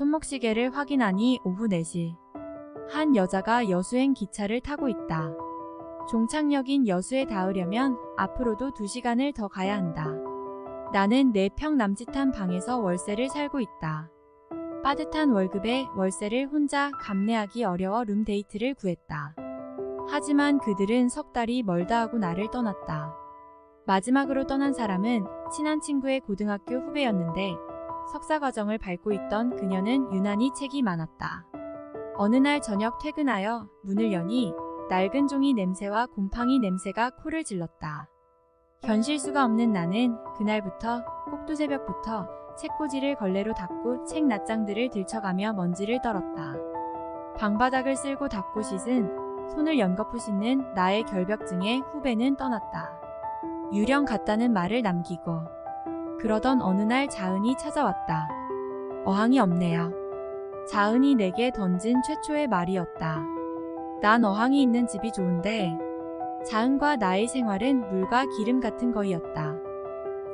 손목시계를 확인하니 오후 4시. 한 여자가 여수행 기차를 타고 있다. 종착역인 여수에 닿으려면 앞으로도 2시간을 더 가야 한다. 나는 4평 남짓한 방에서 월세를 살고 있다. 빠듯한 월급에 월세를 혼자 감내하기 어려워 룸데이트를 구했다. 하지만 그들은 석 달이 멀다 하고 나를 떠났다. 마지막으로 떠난 사람은 친한 친구의 고등학교 후배였는데 석사 과정을 밟고 있던 그녀는 유난히 책이 많았다. 어느 날 저녁 퇴근하여 문을 여니 낡은 종이 냄새와 곰팡이 냄새가 코를 질렀다. 견실 수가 없는 나는 그날부터 꼭두 새벽부터 책꽂이를 걸레로 닦고 책 낱장들을 들쳐가며 먼지를 떨었다. 방바닥을 쓸고 닦고 씻은 손을 연거푸 씻는 나의 결벽증에 후배는 떠났다. 유령 같다는 말을 남기고 그러던 어느 날 자은이 찾아왔다. 어항이 없네요. 자은이 내게 던진 최초의 말이었다. 난 어항이 있는 집이 좋은데 자은과 나의 생활은 물과 기름 같은 거이었다.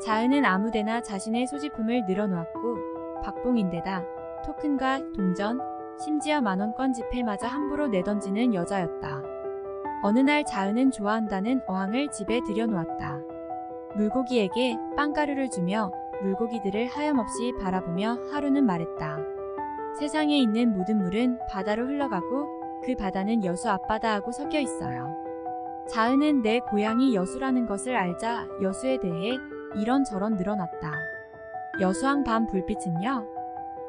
자은은 아무데나 자신의 소지품을 늘어놓았고 박봉인데다 토큰과 동전, 심지어 만원권 지폐마저 함부로 내던지는 여자였다. 어느 날 자은은 좋아한다는 어항을 집에 들여놓았다. 물고기에게 빵가루를 주며 물고기들을 하염없이 바라보며 하루는 말했다. 세상에 있는 모든 물은 바다로 흘러가고 그 바다는 여수 앞바다하고 섞여 있어요. 자은은 내 고향이 여수라는 것을 알자 여수에 대해 이런저런 늘어났다. 여수항 밤 불빛은요?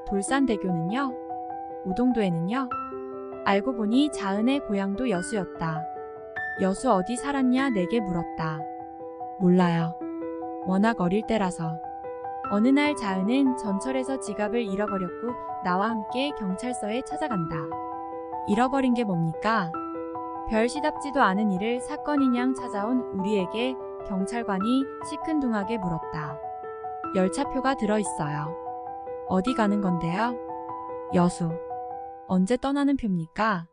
돌산대교는요? 오동도에는요? 알고 보니 자은의 고향도 여수였다. 여수 어디 살았냐 내게 물었다. 몰라요. 워낙 어릴 때라서. 어느 날 자은은 전철에서 지갑을 잃어버렸고 나와 함께 경찰서에 찾아간다. 잃어버린 게 뭡니까? 별 시답지도 않은 일을 사건인양 찾아온 우리에게 경찰관이 시큰둥하게 물었다. 열차표가 들어있어요. 어디 가는 건데요? 여수. 언제 떠나는 표입니까?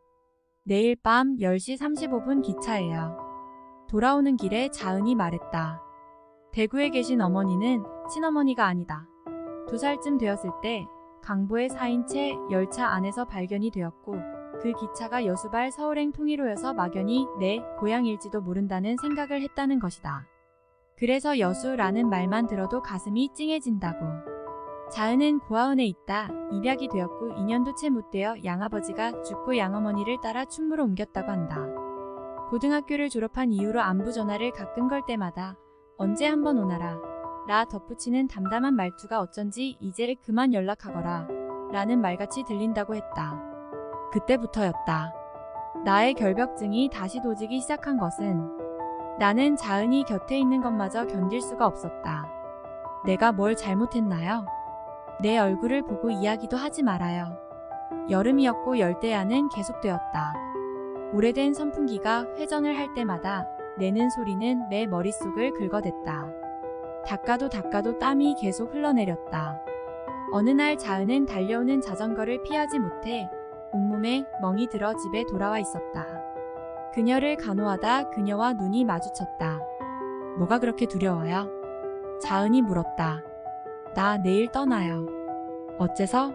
내일 밤 10시 35분 기차예요. 돌아오는 길에 자은이 말했다. 대구에 계신 어머니는 친어머니가 아니다. 두 살쯤 되었을 때 강보에 사인 채 열차 안에서 발견이 되었고 그 기차가 여수발 서울행 통일호여서 막연히 내 고향일지도 모른다는 생각을 했다는 것이다. 그래서 여수라는 말만 들어도 가슴이 찡해진다고. 자은은 고아원에 있다 입약이 되었고 2년도 채 못 되어 양아버지가 죽고 양어머니를 따라 춘무로 옮겼다고 한다. 고등학교를 졸업한 이후로 안부 전화를 가끔 걸 때마다 언제 한번 오나라 라 덧붙이는 담담한 말투가 어쩐지 이제 그만 연락하거라 라는 말같이 들린다고 했다. 그때부터였다. 나의 결벽증이 다시 도지기 시작한 것은 나는 자은이 곁에 있는 것마저 견딜 수가 없었다. 내가 뭘 잘못했나요? 내 얼굴을 보고 이야기도 하지 말아요. 여름이었고 열대야는 계속되었다. 오래된 선풍기가 회전을 할 때마다 내는 소리는 내 머릿속을 긁어댔다. 닦아도 닦아도 땀이 계속 흘러내렸다. 어느 날 자은은 달려오는 자전거를 피하지 못해 온몸에 멍이 들어 집에 돌아와 있었다. 그녀를 간호하다 그녀와 눈이 마주쳤다. 뭐가 그렇게 두려워요? 자은이 물었다. 나 내일 떠나요. 어째서?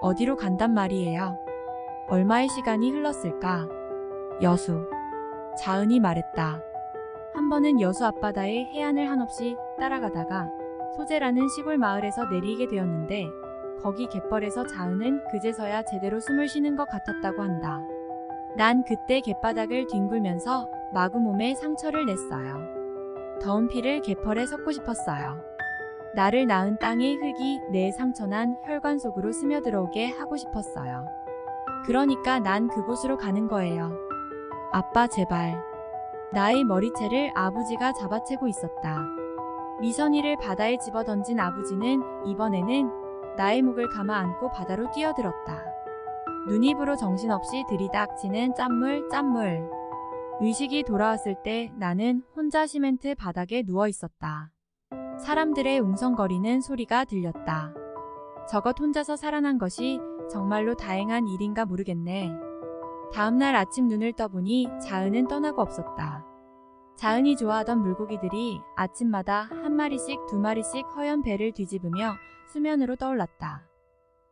어디로 간단 말이에요? 얼마의 시간이 흘렀을까? 여수. 자은이 말했다. 한 번은 여수 앞바다의 해안을 한없이 따라가다가 소재라는 시골 마을에서 내리게 되었는데 거기 갯벌에서 자은은 그제서야 제대로 숨을 쉬는 것 같았다고 한다. 난 그때 갯바닥을 뒹굴면서 마구 몸에 상처를 냈어요. 더운 피를 갯벌에 섞고 싶었어요. 나를 낳은 땅의 흙이 내 상처난 혈관 속으로 스며들어오게 하고 싶었어요. 그러니까 난 그곳으로 가는 거예요. 아빠 제발. 나의 머리채를 아버지가 잡아채고 있었다. 미선이를 바다에 집어던진 아버지는 이번에는 나의 목을 감아 안고 바다로 뛰어들었다. 눈입으로 정신없이 들이닥치는 짠물 짠물. 의식이 돌아왔을 때 나는 혼자 시멘트 바닥에 누워 있었다. 사람들의 웅성거리는 소리가 들렸다. 저것 혼자서 살아난 것이 정말로 다행한 일인가 모르겠네. 다음날 아침 눈을 떠보니 자은은 떠나고 없었다. 자은이 좋아하던 물고기들이 아침마다 한 마리씩 두 마리씩 허연 배를 뒤집으며 수면으로 떠올랐다.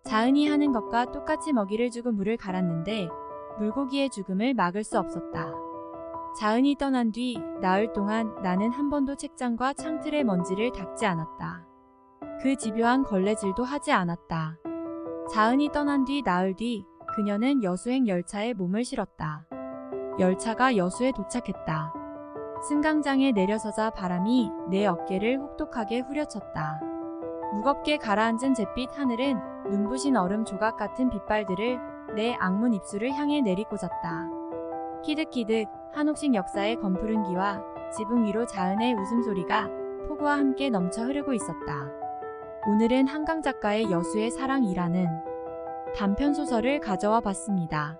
자은이 하는 것과 똑같이 먹이를 주고 물을 갈았는데 물고기의 죽음을 막을 수 없었다. 자은이 떠난 뒤 나흘 동안 나는 한 번도 책장과 창틀의 먼지를 닦지 않았다. 그 집요한 걸레질도 하지 않았다. 자은이 떠난 뒤 나흘 뒤 그녀는 여수행 열차에 몸을 실었다. 열차가 여수에 도착했다. 승강장에 내려서자 바람이 내 어깨를 혹독하게 후려쳤다. 무겁게 가라앉은 잿빛 하늘은 눈부신 얼음 조각 같은 빛발들을 내 악문 입술을 향해 내리꽂았다. 키득키득 한옥식 역사의 검푸른 기와 지붕 위로 자은의 웃음소리가 폭우와 함께 넘쳐 흐르고 있었다. 오늘은 한강 작가의 여수의 사랑이라는 단편 소설을 가져와 봤습니다.